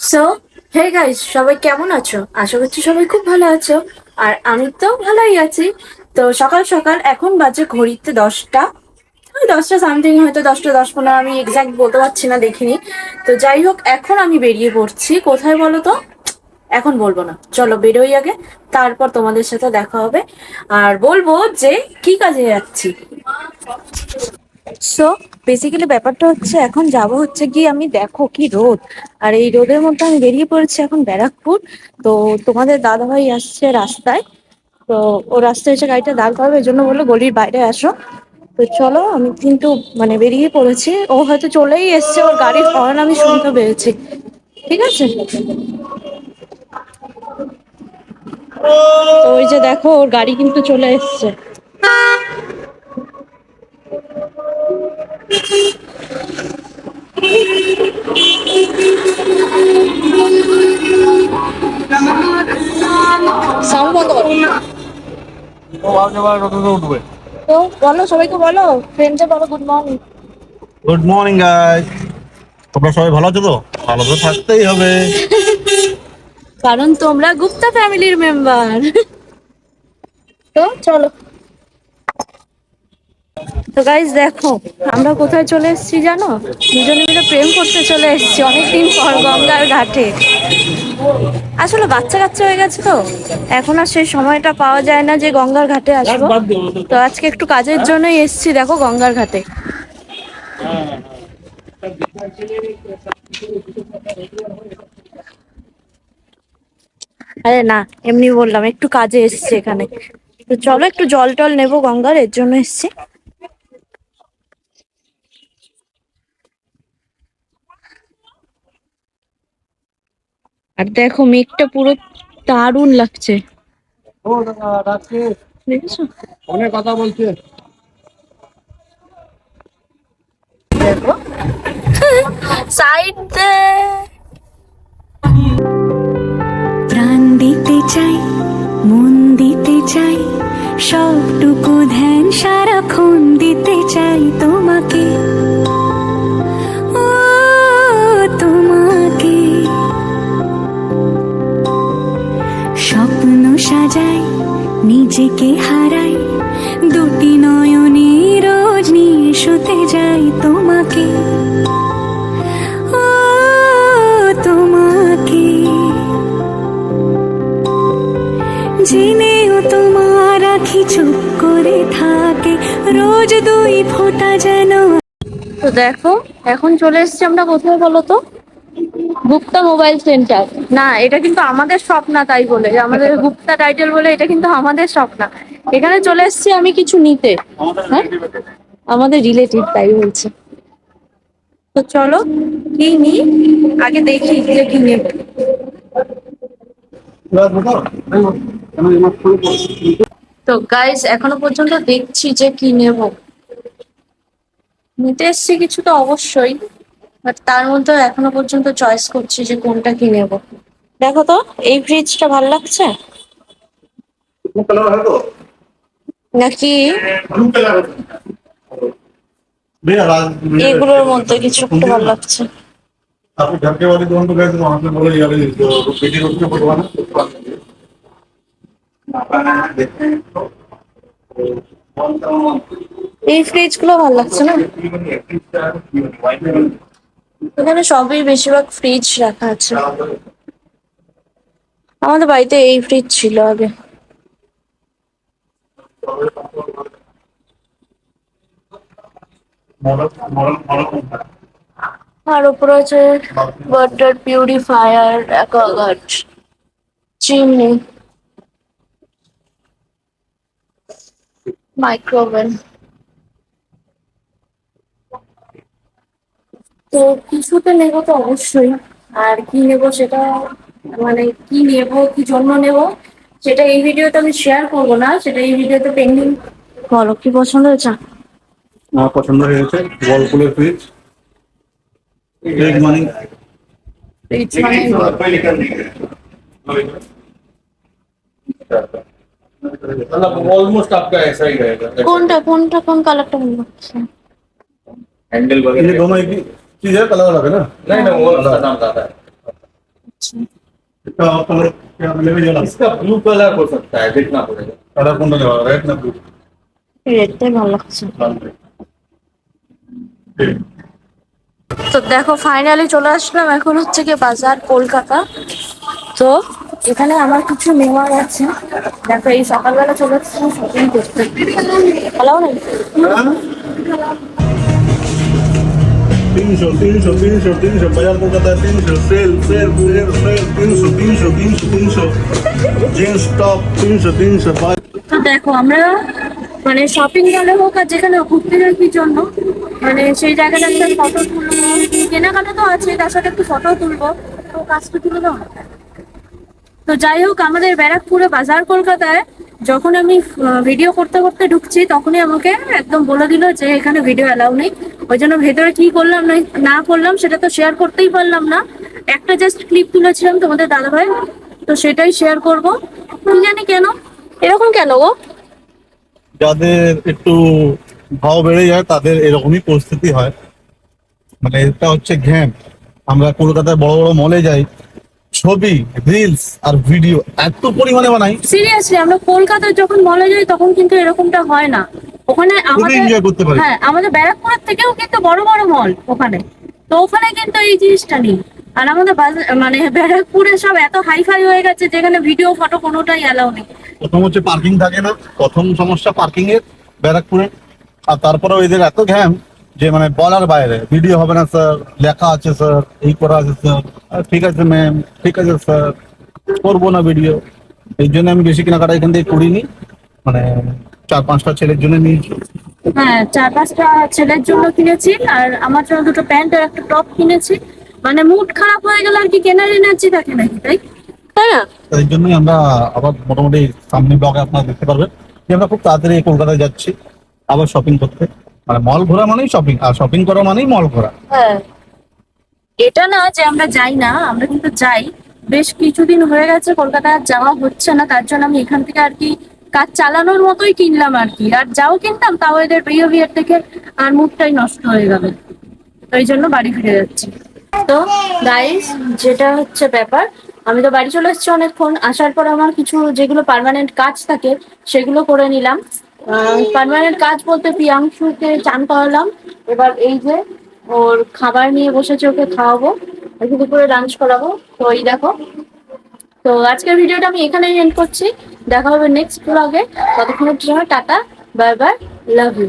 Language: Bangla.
সো হে গাইস সবাই কেমন আছো? আশা করছি সবাই খুব ভালো আছো। আর আমি তো ভালোই আছি। তো সকাল সকাল এখন বাজে ঘড়িতে দশটা। ওই দশটা সামথিং হয়তো দশটা দশ পনেরো, আমি এক্সাক্ট বলতে পারছি না, দেখিনি। তো যাই হোক, এখন আমি বেরিয়ে পড়ছি। কোথায় বলো তো? এখন বলব না। চলো বেরোই আগে। তারপর তোমাদের সাথে দেখা হবে। আর বলব যে কি কাজে যাচ্ছি? সো বেসিক্যালি ব্যাপারটা হচ্ছে এখন যাব হচ্ছে কি আমি দেখো কি রোদ। আর এই রোদের মধ্যে আমি বেরিয়ে পড়েছি এখন ব্যারাকপুর। তো তোমাদের দাদাভাই আসছে রাস্তায়। তো ও রাস্তায় এসে গাড়িটা দাঁড় করবে এই জন্য বলল গলির বাইরে আসো। তো চলো, আমি কিন্তু মানে বেরিয়ে পড়েছি। ও হয়তো চলেই এসছে, ওর গাড়ির হর্ন আমি শুনতে পেরেছি। ঠিক আছে? ওই যে দেখো, ওর গাড়ি কিন্তু চলে এসছে। সাউন্ড বন্ধ করো। উঠবে তো বলো সবাইকে বলো ফ্রেন্ডসে বলো good morning good morning guys তোমরা সবাই ভালো আছো তো? ভালো তো থাকতেই হবে। কারণ তোমরা গুপ্তা ফ্যামিলির মেম্বার তো চলো। তো গাইজ দেখো, আমরা কোথায় চলে এসেছি জানো? দুজনে মিলে প্রেম করতে চলে এসেছি অনেকদিন পর গঙ্গার ঘাটে। আসলে বাচ্চা কাচ্চা হয়ে গেছে তো। এখন আর সেই সময়টা পাওয়া যায় না যে গঙ্গার ঘাটে আসব। তো আজকে একটু কাজের জন্যই এসেছি, দেখো গঙ্গার ঘাটে। আরে না, এমনি বললাম, একটু কাজে এসছি এখানে। তো চলো একটু জল টল নেব গঙ্গার, এর জন্য এসছি। আর দেখো মেঘটা পুরো দারুণ লাগছে। অনেক কথা বলছে। সাইড প্রাণ দিতে চাই মন দিতে চাই সবটুকু নিজেকে হারাই। দুটি নয়নে রোজ নিয়ে শুতে যাই তোমাকে। তোমাকে। জেনেও তোমার আখি চুপ করে থাকে। রোজ দুই ফোঁটা যেন তো দেখো, এখন চলে এসেছি আমরা কোথায় বলো তো? Gupta mobile centre. না এটা কিন্তু আমাদের শপ না তাই বলে। যে আমাদের গুপ্তা টাইটেল বলে এটা কিন্তু আমাদের শপ না এখানে চলে এসেছি আমি কিছু নিতে। হ্যাঁ? আমাদের রিলেটিভ তাই বলছে। তো চলো কি নি? আগে দেখি যে কি নেব তো গাইস এখনও পর্যন্ত দেখছি যে কি নেব। নিতে এসছি কিছু তো অবশ্যই। বাট তার মধ্যে এখনো পর্যন্ত চয়েস করছি যে কোনটা কি নেব দেখো তো এই ফ্রিজটা ভালো লাগছে কালার হয় তো নাকি ব্লু কালার भैया राज এগুলোর মধ্যে কিছু একটু ভালো লাগছে आपको घर के वाले दुकान पे गए थे वहां से बोले यार ये जो पेटी रोड के पटवाना এই ফ্রিজ গুলো ভালো লাগছে না এখানে সবই বেশিরভাগ ফ্রিজ রাখা আছে। আমাদের বাড়িতে এই ফ্রিজ ছিল আগে। আর উপর আছে water purifier Aquaguard chimney micro oven তো কিছুতে নেবো তো অবশ্যই আর কি নেবো সেটা মানে কি নেবো কি জন্য নেবো সেটা এই ভিডিওতে আমি শেয়ার করবো না সেটা এই ভিডিওতে পেন্ডিং বলো কি পছন্দ হয়েছে আমার পছন্দ হয়েছে ওয়ালপুলের ফ্রিজ एक मनी ফ্রিজ মানে मतलब ऑलमोस्ट आपका ऐसा ही रहेगा কোনটা কোনটা কোন কালারটা ভালো লাগছে हैंडल ये वगैरह दोनों एक ही चीज है कलर अलग है ना नहीं नहीं वो उसका दाम ज्यादा है इसका कलर क्या मिलेगा ये वाला इसका ब्लू कलर हो सकता है देखना पड़ेगा कलर कौन सा लेगा रेड ना ब्लू রেডটাই ভালো লাগছে তো দেখো ফাইনালি চলে আসলাম এখন হচ্ছে কি বাজার কলকাতা তো এখানে আমার কিছু নেওয়ার আছে দেখো এই সকালবেলা চলে এসেছি শপিং করতে ভালো নেই তিনশো তিনশো তিনশো তিনশো, বাজার কলকাতায় তিনশো, সেল সেল সেল সেল, তিনশো তিনশো তিনশো তিনশো, জিন্স টপ তিনশো তিনশো তো দেখো, আমরা মানে শপিং মলে হোক আর যেখানে ঘুরতে কি জন্য মানে সেই জায়গাটা একটা ফটো তুলবো। কেনাকাটা তো আছে, তার সাথে একটু ফটো তুলবো। তো কাজটা তুলে দাও তো যাই হোক, আমাদের ব্যারাকপুরে বাজার কলকাতায় যখন আমি ভিডিও করতে করতে ঢুকছি, তখনই আমাকে একদম বলে দিল যে এখানে ভিডিও অ্যালাউ নেই। ওই জন্য ভেতরে কি করলাম না করলাম সেটা তো শেয়ার করতেই পারলাম না। একটা জাস্ট ক্লিপ তুলেছিলাম তোমাদের দাদাভাই তো সেটাই শেয়ার করব। কি জানি কেন? এরকম কেন গো? যাদের একটু ভাও বেড়ে যায়, তাদের এরকমই পরিস্থিতি হয়। মানে এটা হচ্ছে ঘ্যাম। আমরা কলকাতায় বড় বড় মলে যাই ছবি রিলস আর ভিডিও এত পরিমাণে বানাই। সিরিয়াসলি আমরা কলকাতায় যখন মলে যাই তখন কিন্তু এরকমটা হয় না। ওখানে আমাদের এনজয় করতে পারি। হ্যাঁ আমাদের ব্যারাকপুরের থেকেও কিন্তু বড় বড় মল ওখানে। তো ওখানে কিন্তু এই জিনিসটা নেই। আর আমাদের মানে ব্যারাকপুরে সব এত হাইফাই হয়ে গেছে যেখানে ভিডিও ফটো কোনোটাই অ্যালাউ নেই। প্রথম হচ্ছে পার্কিং থাকে না। প্রথম সমস্যা পার্কিং এর ব্যারাকপুরে। আর তারপরে এদের এত ঘ্যাম যে মানে বলার বাইরে। ভিডিও হবে না স্যার লেখা আছে স্যার এই করা আছে স্যার ঠিক আছে ম্যাম ঠিক আছে স্যার করব না ভিডিও এই জন্য আমি বেশি কেনাকাটা এখান থেকে করিনি। মানে চার পাঁচটা ছেলের জন্য নিয়েছি। হ্যাঁ চার পাঁচটা ছেলের জন্য কিনেছি। আর আমার জন্য দুটো প্যান্ট আর একটা টপ কিনেছি। মানে মুড খারাপ হয়ে গেলে আর কি কেনার এনার্জি থাকে নাকি তাই? তাই না? তাই জন্যই আমরা আবার মোটামুটি সামনে ব্লগে আপনারা দেখতে পারবেন যে আমরা খুব তাড়াতাড়ি কলকাতায় যাচ্ছি আবার শপিং করতে। মানে মল ঘোরা মানেই শপিং আর শপিং করা মানেই মল ঘোরা। হ্যাঁ। এটা না যে আমরা যাই না, আমরা কিন্তু যাই। বেশ কিছুদিন হয়ে গেছে, কলকাতায় আর যাওয়া হচ্ছে না, তার জন্য আমি এখান থেকে আর কি কাজ চালানোর মতোই কিনলাম আর কি। আর যাও কিনতাম, তাও এদের বিহেভিয়ার থেকে আর মুডটাই নষ্ট হয়ে গেল তো এই জন্য বাড়ি ফিরে যাচ্ছি। তো গাইস যেটা হচ্ছে ব্যাপার, আমি তো বাড়ি চলে এসেছি অনেকক্ষণ, আসার পর আমার কিছু যেগুলো পার্মানেন্ট কাজ থাকে, সেগুলো করে নিলাম। পারমানেন্ট কাজ বলতে প্রিয়াংশুকে চান করালাম। এবার এই যে ওর খাবার নিয়ে বসেছে ওকে খাওয়াবো, একটু দুপুরে লাঞ্চ করাবো। তো এই দেখো। তো আজকের ভিডিওটা আমি এখানেই এন্ড করছি। দেখা হবে নেক্সট ব্লগে ততক্ষণের জন্য tata, bye bye love you